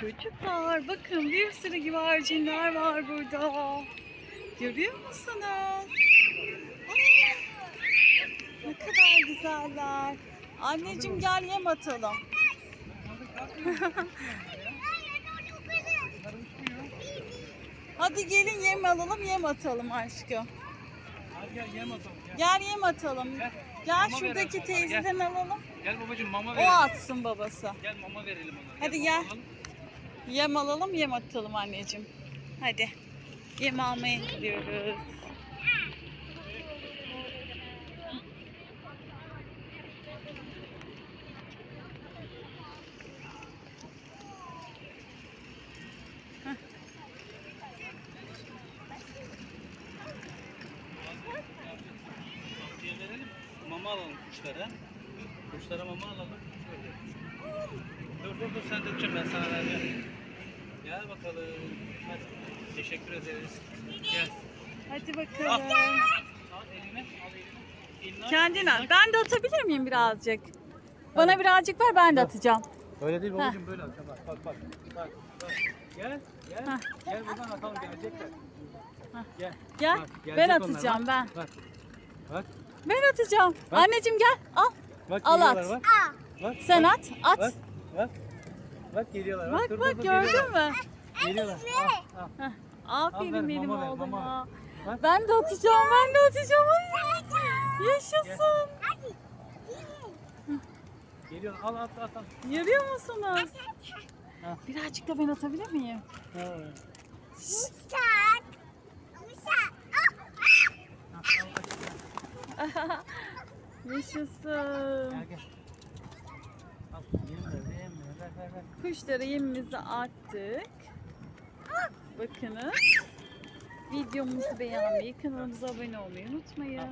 Çocuklar bakın bir sürü güvercinler var burada. Görüyor musunuz? Aa, ne kadar güzeller. Anneciğim gel yem atalım. Hadi gelin yem alalım yem atalım aşkım. Gel yem atalım. Gel, Gel yem atalım. Gel. Gel şuradaki teyzeden alalım. gel babacığım mama O verelim. atsın babası. Gel mama verelim onlara. Hadi mama gel. Yem alalım, yem atalım anneciğim. Hadi. Yem almaya gidiyoruz. Mama alalım kuşlara. Kuşlara mama alalım. Dur dur dur sen dökeceğim ben sana vereceğim. Gel bakalım. Hadi. Teşekkür ederiz. Gel. Hadi bakalım. Al eline. Al. Elini aç. Kendin al. Ben de atabilir miyim birazcık? Bana birazcık ver ben de atacağım. Öyle değil babacığım böyle atacağım. Bak bak bak. Bak bak. Gel gel. Hah. Gel buradan atalım gelecekler. Hah. Gel. Gel. Bak, ben onlar, atacağım bak. ben. Bak. Bak. Ben atacağım. Bak. Anneciğim gel. Al. Bak Al at. bak. Bak. Sen bak, at. At. Bak. Bak. Bak geliyorlar. Bak dur, bak dur, dur, gördün mü? Geliyorlar. Al, al. Heh, Aferin ver, benim mama ver, oğluma. mama Bak. Ben de atacağım, ben de atacağım. Ay, Yaşasın. Geliyorlar. Al at at at. Görüyor musunuz? Ha. Birazcık da ben atabilir miyim? Uşak. al, al. Yaşasın. Gel gel. Al. Yem ver, yem ver. Ver ver ver. Kuşlara yemimizi attık. Bakınız. Videomuzu beğenmeyi, kanalımıza abone olmayı unutmayın.